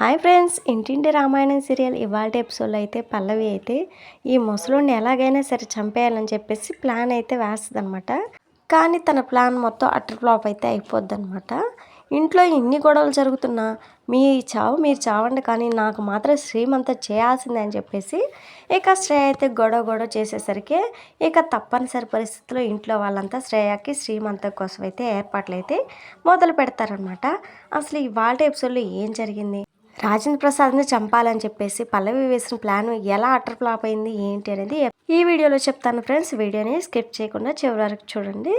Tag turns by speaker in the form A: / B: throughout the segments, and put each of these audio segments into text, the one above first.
A: Hi friends ఇంటింటి Ramayanam serial ఇవాళ ఎపిసోడ్లో అయితే పల్లవి అయితే ఈ ముసలుని ఎలాగైనా సరే చంపేయాలని చెప్పేసి ప్లాన్ అయితే వేస్తుందనమాట కానీ తన ప్లాన్ మొత్తం అటర్ ఫ్లాప్ అయితే అయిపోద్ది అనమాట ఇంట్లో ఇన్ని గొడవలు జరుగుతున్నా మీ చావు మీరు చావండి కానీ నాకు మాత్రం శ్రీమంత చేయాల్సిందే అని చెప్పేసి ఇక శ్రేయ అయితే గొడవ గొడవ చేసేసరికి ఇక తప్పనిసరి పరిస్థితుల్లో ఇంట్లో వాళ్ళంతా శ్రేయకి శ్రీమంత కోసం అయితే ఏర్పాట్లు అయితే మొదలు పెడతారనమాట అసలు ఇవాళ ఎపిసోడ్లో ఏం జరిగింది? రాజేంద్ర ప్రసాద్ని చంపాలని చెప్పేసి పల్లవి వేసిన ప్లాన్ ఎలా అటర్ ఫ్లాప్ అయింది ఏంటి అనేది ఈ వీడియోలో చెప్తాను ఫ్రెండ్స్. వీడియోని స్కిప్ చేయకుండా చివరి వరకు చూడండి.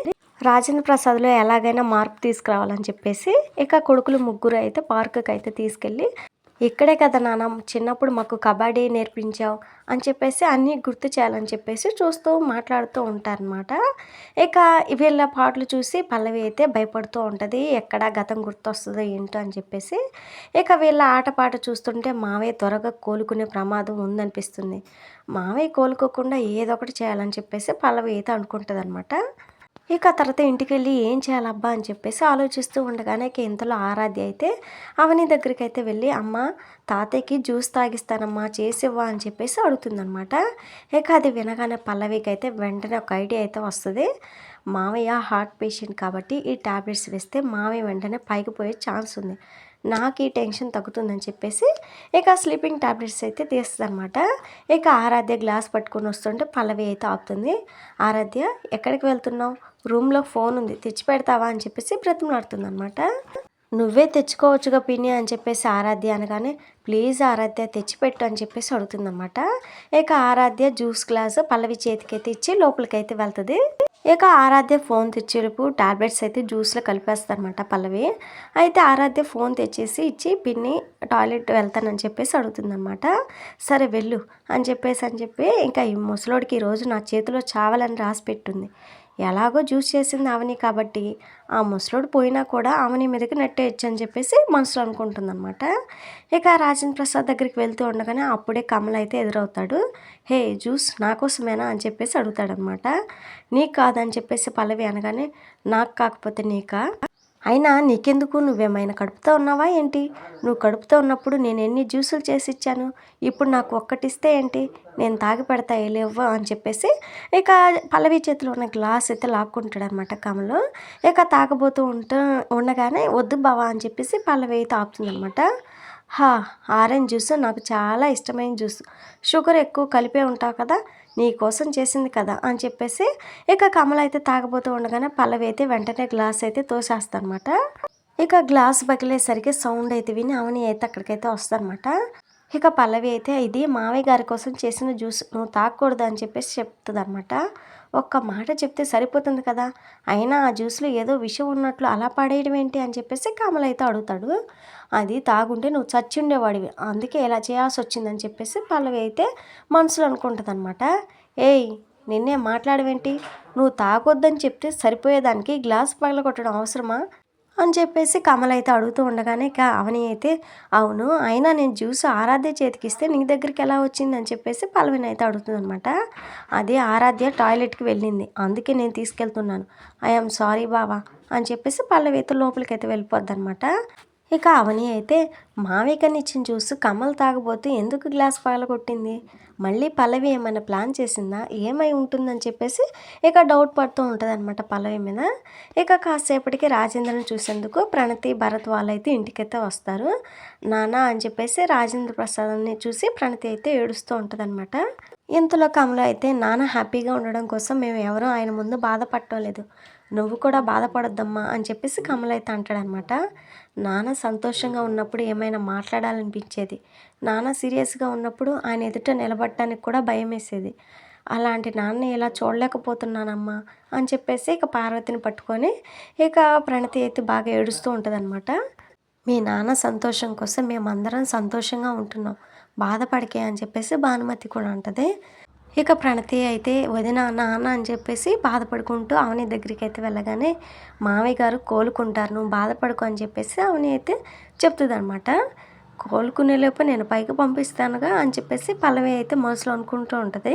A: రాజేంద్ర ప్రసాద్లో ఎలాగైనా మార్పు తీసుకురావాలని చెప్పేసి ఇక కొడుకులు ముగ్గురు అయితే పార్కుకి అయితే తీసుకెళ్ళి ఇక్కడే కదా నాన్న చిన్నప్పుడు మాకు కబడ్డీ నేర్పించావు అని చెప్పేసి అన్నీ గుర్తు చేయాలని చెప్పేసి చూస్తూ మాట్లాడుతూ ఉంటారనమాట ఇక వీళ్ళ పాటలు చూసి పల్లవి అయితే భయపడుతూ ఉంటుంది ఎక్కడ గతం గుర్తొస్తుందో ఏంటో అని చెప్పేసి. ఇక వీళ్ళ ఆటపాట చూస్తుంటే మావయ్య త్వరగా కోలుకునే ప్రమాదం ఉందనిపిస్తుంది. మావయ్య కోలుకోకుండా ఏదో ఒకటి చేయాలని చెప్పేసి పల్లవి అయితే అనుకుంటుంది అనమాట ఇక తర్వాత ఇంటికి వెళ్ళి ఏం చేయాలబ్బా అని చెప్పేసి ఆలోచిస్తూ ఉండగానే ఇంతలో ఆరాధ్య అయితే అవని దగ్గరికి అయితే వెళ్ళి అమ్మ తాతయ్యకి జ్యూస్ తాగిస్తానమ్మా చేసివ్వా అని చెప్పేసి అడుగుతుందనమాట ఇక అది వినగానే పల్లవికి అయితే వెంటనే ఒక ఐడియా అయితే వస్తుంది. మావయ్య హార్ట్ పేషెంట్ కాబట్టి ఈ ట్యాబ్లెట్స్ వేస్తే మావయ్య వెంటనే పైకి పోయే ఛాన్స్ ఉంది. నాకు ఈ టెన్షన్ తగ్గుతుందని చెప్పేసి ఇక స్లీపింగ్ ట్యాబ్లెట్స్ అయితే తీస్తుందనమాట ఇక ఆరాధ్య గ్లాస్ పట్టుకొని వస్తుంటే పల్లవి అయితే ఆపుతుంది. ఆరాధ్య ఎక్కడికి వెళ్తున్నావు? రూమ్లో ఫోన్ ఉంది. తెచ్చి పెడతావా అని చెప్పేసి బ్రతిమలాడుతుంది అనమాట నువ్వే తెచ్చుకోవచ్చుగా పిన్ని అని చెప్పేసి ఆరాధ్య అనగానే ప్లీజ్ ఆరాధ్య తెచ్చిపెట్టు అని చెప్పేసి అడుగుతుందన్నమాట. ఇక ఆరాధ్య జ్యూస్ గ్లాస్ పల్లవి చేతికైతే ఇచ్చి లోపలికైతే వెళ్తుంది. ఇక ఆరాధ్య ఫోన్ తెచ్చేపు టాబ్లెట్స్ అయితే జ్యూస్లో కలిపేస్తారనమాట పల్లవి. అయితే ఆరాధ్య ఫోన్ తెచ్చేసి ఇచ్చి పిన్ని టాయిలెట్ వెళ్తానని చెప్పేసి అడుగుతుందనమాట సరే వెళ్ళు అని చెప్పేసి అని చెప్పి ఇంకా ఈ ముసలోడికి ఈరోజు నా చేతిలో చావాలని రాసి పెట్టుంది. ఎలాగో జ్యూస్ చేసింది ఆవని కాబట్టి ఆ ముసలోడు పోయినా కూడా ఆమెని మీదకి నెట్టేయచ్చు అని చెప్పేసి మనసులో అనుకుంటుందన్నమాట. ఇక రాజేంద్ర ప్రసాద్ దగ్గరికి వెళ్తూ ఉండగానే అప్పుడే కమల్ అయితే ఎదురవుతాడు. హే జ్యూస్ నా కోసమేనా అని చెప్పేసి అడుగుతాడనమాట నీకు కాదని చెప్పేసి పల్లవి అనగానే నాకు కాకపోతే నీకా? అయినా నీకెందుకు? నువ్వేమైనా కడుపుతో ఉన్నావా ఏంటి? నువ్వు కడుపుతో ఉన్నప్పుడు నేను ఎన్ని జ్యూసులు చేసి ఇచ్చాను? ఇప్పుడు నాకు ఒక్కటిస్తే ఏంటి? నేను తాగి పెడతా లేవు అని చెప్పేసి ఇక పల్లవి చేతిలో ఉన్న గ్లాస్ అయితే లాక్కుంటాడు అనమాట కమలు. ఇక తాగబోతూ ఉంటూ ఉండగానే వద్దు బావా అని చెప్పేసి పల్లవి అయితే ఆపుతుందనమాట హా ఆరెంజ్ జ్యూస్ నాకు చాలా ఇష్టమైన జ్యూస్. షుగర్ ఎక్కువ కలిపే ఉంటావు కదా నీ కోసం చేసింది కదా అని చెప్పేసి ఇక కమల అయితే తాగబోతూ ఉండగానే పల్లవి అయితే వెంటనే గ్లాస్ అయితే తోసేస్తానమాట ఇక గ్లాస్ పగిలేసరికి సౌండ్ అయితే విని అవని అయితే అక్కడికైతే వస్తారనమాట ఇక పల్లవి అయితే ఇది మావయ్య గారి కోసం చేసిన జ్యూస్ నువ్వు తాగకూడదు అని చెప్పేసి చెప్తుంది అనమాట ఒక్క మాట చెప్తే సరిపోతుంది కదా అయినా ఆ జ్యూస్లో ఏదో విషయం ఉన్నట్లు అలా పడేయడం ఏంటి అని చెప్పేసి కమల అయితే అడుగుతాడు. అది తాగుంటే నువ్వు చచ్చి ఉండేవాడివి అందుకే ఇలా చేయాల్సి వచ్చిందని చెప్పేసి పల్లవి అయితే మనసులో అనుకుంటుంది అనమాట ఏయ్ నిన్నే మాట్లాడవేంటి? నువ్వు తాగొద్దని చెప్తే సరిపోయేదానికి గ్లాస్ పగలగొట్టడం అవసరమా? అని చెప్పేసి కమల అయితే అడుగుతూ ఉండగానే ఇక అవని అయితే అవును అయినా నేను జ్యూస్ ఆరాధ్య చేతికిస్తే నీ దగ్గరికి ఎలా వచ్చింది అని చెప్పేసి పల్లవిని అయితే అడుగుతుందనమాట అది అదే ఆరాధ్య టాయిలెట్కి వెళ్ళింది. అందుకే నేను తీసుకెళ్తున్నాను. ఐఎమ్ సారీ బావా అని చెప్పేసి పల్లవి అయితే లోపలికి అయితే వెళ్ళిపోద్ది అనమాట ఇక అవని అయితే మావికని ఇచ్చిన జ్యూస్ కమ్మలు తాగబోతూ ఎందుకు గ్లాస్ కొట్టింది మళ్ళీ పల్లవి ఏమైనా ప్లాన్ చేసిందా? ఏమై ఉంటుందని చెప్పేసి ఇక డౌట్ పడుతూ ఉంటుంది అనమాట పల్లవి మీద. ఇక కాసేపటికి రాజేంద్రని చూసేందుకు ప్రణతి భరత్ వాళ్ళైతే ఇంటికైతే వస్తారు. నానా అని చెప్పేసి రాజేంద్ర ప్రసాద్ని చూసి ప్రణతి అయితే ఏడుస్తూ ఉంటుంది అనమాట ఇంతలో కమల అయితే నాన్న హ్యాపీగా ఉండడం కోసం మేము ఎవరూ ఆయన ముందు బాధపడటం లేదు. నువ్వు కూడా బాధపడొద్దమ్మా అని చెప్పేసి కమల్ అయితే అంటాడనమాట. నాన్న సంతోషంగా ఉన్నప్పుడు ఏమైనా మాట్లాడాలనిపించేది? నాన్న సీరియస్గా ఉన్నప్పుడు ఆయన ఎదుట నిలబడటానికి కూడా భయం వేసేది అలాంటి నాన్న ఇలా చూడలేకపోతున్నానమ్మా అని చెప్పేసి ఇక పార్వతిని పట్టుకొని ఇక ప్రణతి అయితే బాగా ఏడుస్తూ ఉంటుంది మీ నాన్న సంతోషం కోసం మేమందరం సంతోషంగా ఉంటున్నాం. బాధపడికే అని చెప్పేసి భానుమతి కూడా అంటది. ఇక ప్రణతి అయితే వదిన నాన్న అని చెప్పేసి బాధపడుకుంటూ అవని దగ్గరికి అయితే వెళ్ళగానే మామయ్య గారు కోలుకుంటారు నువ్వు బాధపడుకో అని చెప్పేసి అవని అయితే చెప్తుంది అనమాట కోలుకునేలోపు నేను పైకి పంపిస్తానుగా అని చెప్పేసి పల్లవి అయితే మనసులో అనుకుంటూ ఉంటుంది.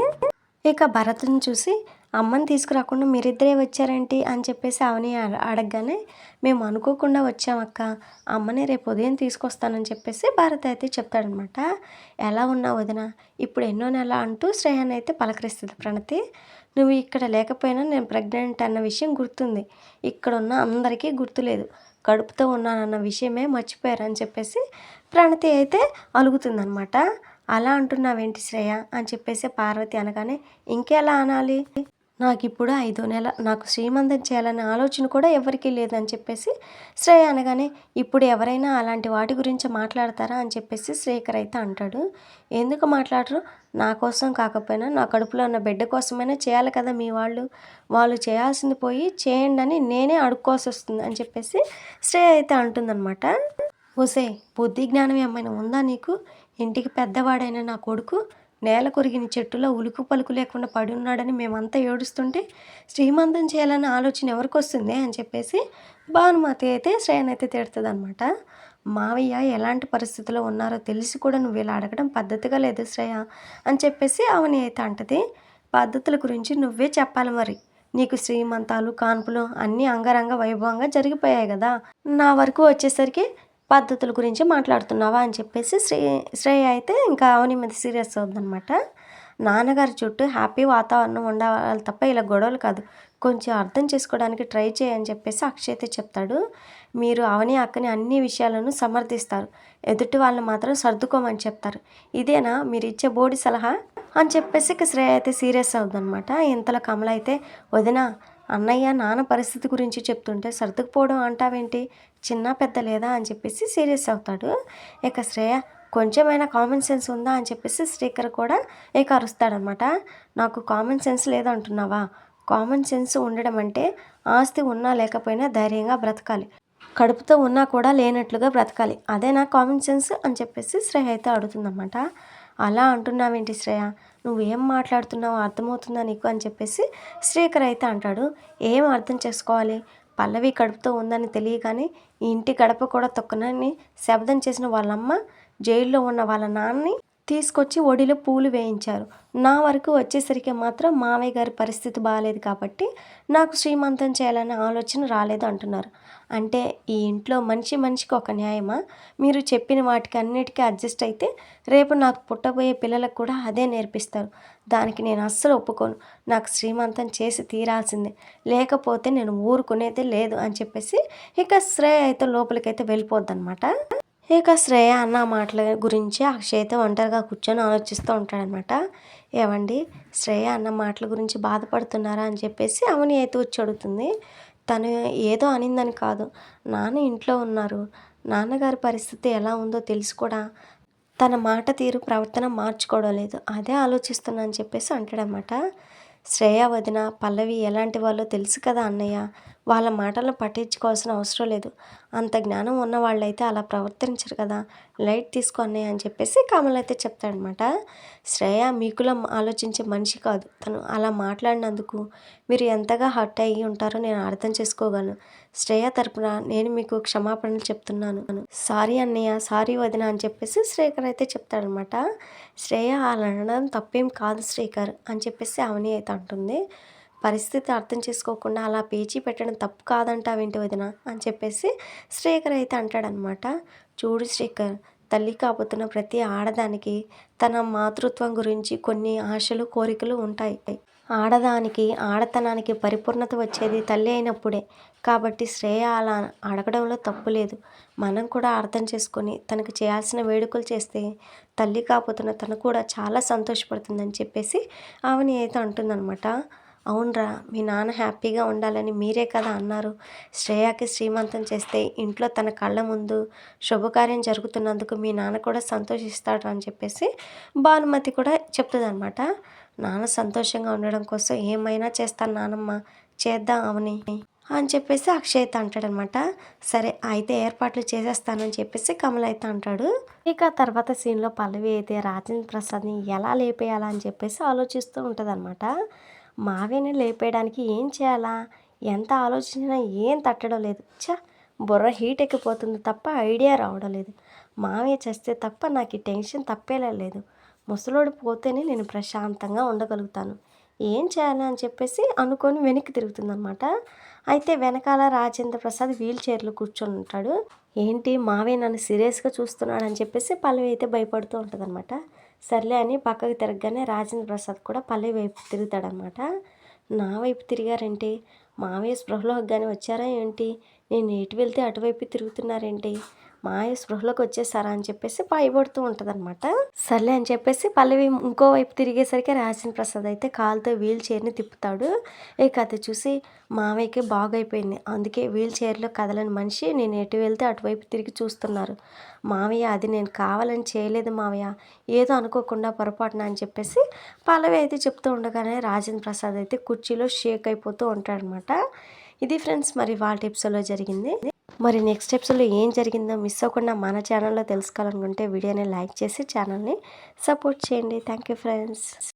A: ఇక భరత్ని చూసి అమ్మని తీసుకురాకుండా మీరిద్దరే వచ్చారేంటి అని చెప్పేసి అవని అడ- అడగగానే మేము అనుకోకుండా వచ్చామక్క. అమ్మని రేపు ఉదయం తీసుకొస్తానని చెప్పేసి భారత్ అయితే చెప్తాడనమాట. ఎలా ఉన్నావు వదిన? ఇప్పుడు ఎన్నో నెల అంటూ శ్రేయాన్ని అయితే పలకరిస్తుంది ప్రణతి. నువ్వు ఇక్కడ లేకపోయినా నేను ప్రెగ్నెంట్ అన్న విషయం గుర్తుంది. ఇక్కడ ఉన్న అందరికీ గుర్తులేదు కడుపుతో ఉన్నానన్న విషయమే మర్చిపోయారని చెప్పేసి ప్రణతి అయితే అలుగుతుందనమాట. అలా అంటున్నావేంటి శ్రేయ? అని చెప్పేసి పార్వతి అనగానే ఇంకెలా అనాలి? నాకు ఇప్పుడు ఐదో నెల నాకు శ్రీమంతం చేయాలనే ఆలోచన కూడా ఎవరికీ లేదని చెప్పేసి శ్రేయ అనగానే ఇప్పుడు ఎవరైనా అలాంటి వాటి గురించి మాట్లాడతారా? అని చెప్పేసి శ్రేయకర్ అయితే అంటాడు. ఎందుకు మాట్లాడరు? నా కోసం కాకపోయినా నా కడుపులో ఉన్న బిడ్డ కోసమైనా చేయాలి కదా మీ వాళ్ళు. వాళ్ళు చేయాల్సింది పోయి చేయండి అని నేనే అడుక్కోవాల్సి వస్తుంది అని చెప్పేసి శ్రేయ అయితే అంటుందన్నమాట. ఓసే బుద్ధి జ్ఞానం ఏమైనా ఉందా నీకు? ఇంటికి పెద్దవాడైన నా కొడుకు నేల కొరిగిన చెట్టులో ఉలుకు పలుకు లేకుండా పడి ఉన్నాడని మేమంతా ఏడుస్తుంటే శ్రీమంతం చేయాలనే ఆలోచన ఎవరికి వస్తుంది అని చెప్పేసి భానుమతి అయితే శ్రేయన్ అయితే తిడుతుంది అనమాట మావయ్య ఎలాంటి పరిస్థితిలో ఉన్నారో తెలిసి కూడా నువ్వు ఇలా అడగడం పద్ధతిగా లేదు శ్రేయ అని చెప్పేసి అవని అయితే అంటది. పద్ధతుల గురించి నువ్వే చెప్పాలి మరి. నీకు శ్రీమంతాలు కాన్పులు అన్నీ అంగరంగ వైభవంగా జరిగిపోయాయి కదా. నా వరకు వచ్చేసరికి పద్ధతుల గురించి మాట్లాడుతున్నావా అని చెప్పేసి శ్రీ శ్రేయ అయితే ఇంకా అవని మీద సీరియస్ అవుతుందనమాట నాన్నగారి చుట్టూ హ్యాపీ వాతావరణం ఉండాలి తప్ప ఇలా గొడవలు కాదు. కొంచెం అర్థం చేసుకోవడానికి ట్రై చేయని చెప్పేసి అక్షయ్ అయితే చెప్తాడు. మీరు అవని అక్కని అన్ని విషయాలను సమర్థిస్తారు. ఎదుటి వాళ్ళని మాత్రం సర్దుకోమని చెప్తారు. ఇదేనా? మీరు ఇచ్చే బోడి సలహా? అని చెప్పేసి ఇక శ్రేయ అయితే సీరియస్ అవుతుందనమాట ఇంతలో కమల అయితే వదిన అన్నయ్య నాన్న పరిస్థితి గురించి చెప్తుంటే సర్దుకుపోవడం అంటావేంటి? చిన్న పెద్ద లేదా అని చెప్పేసి సీరియస్ అవుతాడు. ఇక శ్రేయ కొంచెమైనా కామన్ సెన్స్ ఉందా? అని చెప్పేసి శ్రీకర్ కూడా ఇక అరుస్తాడనమాట నాకు కామన్ సెన్స్ లేదంటున్నావా? కామన్ సెన్స్ ఉండడం అంటే ఆస్తి ఉన్నా లేకపోయినా ధైర్యంగా బ్రతకాలి. కడుపుతో ఉన్నా కూడా లేనట్లుగా బ్రతకాలి. అదే నా కామన్ సెన్స్ అని చెప్పేసి శ్రేయ అయితే అడుగుతుందన్నమాట అలా అంటున్నావేంటి శ్రేయ? నువ్వు ఏం మాట్లాడుతున్నావు అర్థమవుతుందా నీకు? అని చెప్పేసి శ్రీకర్ అయితే అంటాడు. ఏం అర్థం చేసుకోవాలి? పల్లవి కడుపుతో ఉందని తెలియగానే ఈ ఇంటి గడప కూడా తొక్కనని శబ్దం చేసిన వాళ్ళమ్మ జైల్లో ఉన్న వాళ్ళ నాన్నని తీసుకొచ్చి ఒడిలో పూలు వేయించారు. నా వరకు వచ్చేసరికి మాత్రం మావయ్య గారి పరిస్థితి బాగాలేదు కాబట్టి నాకు శ్రీమంతం చేయాలనే ఆలోచన రాలేదు అంటున్నారు. అంటే ఈ ఇంట్లో మనిషి మనిషికి ఒక న్యాయమా? మీరు చెప్పిన వాటికి అన్నిటికీ అడ్జస్ట్ అయితే రేపు నాకు పుట్టబోయే పిల్లలకు కూడా అదే నేర్పిస్తారు. దానికి నేను అస్సలు ఒప్పుకోను. నాకు శ్రీమంతం చేసి తీరాల్సిందే. లేకపోతే నేను ఊరుకునేదే లేదు అని చెప్పేసి ఇక శ్రేయ అయితే లోపలికైతే వెళ్ళిపోద్ది అనమాట ఇక శ్రేయ అన్న మాటల గురించి అక్షయ్ అయితే ఒంటరిగా కూర్చొని ఆలోచిస్తూ ఉంటాడనమాట ఏమండి శ్రేయ అన్న మాటల గురించి బాధపడుతున్నారా అని చెప్పేసి అవని అయితే వచ్చి అడుగుతుంది. తను ఏదో అనిందని కాదు. నాన్న ఇంట్లో ఉన్నారు. నాన్నగారి పరిస్థితి ఎలా ఉందో తెలిసి కూడా. తన మాట తీరు ప్రవర్తన మార్చుకోవడం లేదు. అదే ఆలోచిస్తున్నా అని చెప్పేసి అంటాడనమాట శ్రేయ వదిన పల్లవి ఎలాంటి వాళ్ళో తెలుసు కదా అన్నయ్య. వాళ్ళ మాటలను పట్టించుకోవాల్సిన అవసరం లేదు. అంత జ్ఞానం ఉన్న వాళ్ళైతే అలా ప్రవర్తించరు కదా. లైట్ తీసుకో అన్నయ్య అని చెప్పేసి కమల్ అయితే చెప్తాడనమాట శ్రేయ మీకులా ఆలోచించే మనిషి కాదు. తను అలా మాట్లాడినందుకు మీరు ఎంతగా హర్ట్ అయ్యి ఉంటారో నేను అర్థం చేసుకోగలను. శ్రేయ తరపున నేను మీకు క్షమాపణలు చెప్తున్నాను. సారీ అన్నయ్య సారీ వదిన అని చెప్పేసి శ్రేఖర్ అయితే చెప్తాడనమాట శ్రేయ అలా అనడం తప్పేం కాదు శ్రీకర్ అని చెప్పేసి అవని అయితే అంటుంది. పరిస్థితి అర్థం చేసుకోకుండా అలా పేచీ పెట్టడం తప్పు కాదంటావేంటి వదిన? అని చెప్పేసి శ్రీకర్ అయితే అంటాడనమాట. చూడు శ్రీకర్ తల్లి కాబోతున్న ప్రతి ఆడదానికి తన మాతృత్వం గురించి కొన్ని ఆశలు కోరికలు ఉంటాయి. ఆడదానికి ఆడతనానికి పరిపూర్ణత వచ్చేది తల్లి అయినప్పుడే. కాబట్టి శ్రేయ అలా అడగడంలో తప్పు లేదు. మనం కూడా అర్థం చేసుకొని తనకు చేయాల్సిన వేడుకలు చేస్తే తల్లి కాకపోతున్న తను కూడా చాలా సంతోషపడుతుందని చెప్పేసి ఆమెని అయితే అంటుందన్నమాట అవునరా మీ నాన్న హ్యాపీగా ఉండాలని మీరే కదా అన్నారు. శ్రేయాకి శ్రీమంతం చేస్తే ఇంట్లో తన కళ్ళ ముందు శుభకార్యం జరుగుతున్నందుకు మీ నాన్న కూడా సంతోషిస్తాడు అని చెప్పేసి భానుమతి కూడా చెప్తుంది అనమాట నాన్న సంతోషంగా ఉండడం కోసం ఏమైనా చేస్తాను నానమ్మ చేద్దాం అవని అని చెప్పేసి అక్షయ్ అంటాడనమాట సరే అయితే ఏర్పాట్లు చేసేస్తానని చెప్పేసి కమల్ అయితే అంటాడు. ఇక తర్వాత సీన్లో పల్లవి అయితే రాజేంద్ర ప్రసాద్ని ఎలా లేపేయాలని చెప్పేసి ఆలోచిస్తూ ఉంటుందన్నమాట. మావేని లేపేయడానికి ఏం చేయాలా? ఎంత ఆలోచించినా ఏం తట్టడం లేదు. ఛ! బుర్ర హీట్ ఎక్కిపోతుంది తప్ప ఐడియా రావడం లేదు. మావయ్య చేస్తే తప్ప నాకు ఈ టెన్షన్ తప్పేలా లేదు. ముసలోడు పోతేనే నేను ప్రశాంతంగా ఉండగలుగుతాను. ఏం చేయాలి అని చెప్పేసి అనుకొని వెనక్కి తిరుగుతుందనమాట అయితే వెనకాల రాజేంద్ర ప్రసాద్ వీల్ చైర్లో కూర్చొని ఉంటాడు. ఏంటి మావే నన్ను సీరియస్గా చూస్తున్నాడు అని చెప్పేసి పల్లవి అయితే భయపడుతూ ఉంటుందన్నమాట. సర్లే అని పక్కకు తిరగగానే రాజేంద్ర ప్రసాద్ కూడా పల్లవి వైపు తిరుగుతాడనమాట. నా వైపు తిరిగారేంటి? మావయ్య స్పృహలోకి కానీ వచ్చారా ఏంటి? నేను ఎటు వెళ్తే అటువైపు తిరుగుతున్నారేంటి? మాయ స్పృహలోకి వచ్చేసారా అని చెప్పేసి భయపడుతూ ఉంటుందన్నమాట. సర్లే అని చెప్పేసి పల్లవి ఇంకో వైపు తిరిగేసరికి రాజన్ ప్రసాద్ అయితే కాలుతో వీల్ చైర్ని తిప్పుతాడు. ఇక అది చూసి మావయ్యకి బాగైపోయింది. అందుకే వీల్ చైర్లో కదలని మనిషి నేను ఎటు వెళ్తే అటువైపు తిరిగి చూస్తున్నారు. మావయ్య అది నేను కావాలని చేయలేదు మావయ్య ఏదో అనుకోకుండా పొరపాటున అని చెప్పేసి పల్లవి అయితే చెప్తూ ఉండగానే రాజేంద్ర ప్రసాద్ అయితే కుర్చీలో షేక్ అయిపోతూ ఉంటాడనమాట ఇది ఫ్రెండ్స్ మరి వాళ్ళ ఎపిసోడ్లో జరిగింది. మరి నెక్స్ట్ ఎపిసోడ్లో ఏం జరిగిందో మిస్ అవ్వకుండా మన ఛానల్లో తెలుసుకోవాలనుకుంటే వీడియోని లైక్ చేసి ఛానల్ని సపోర్ట్ చేయండి. Thank you friends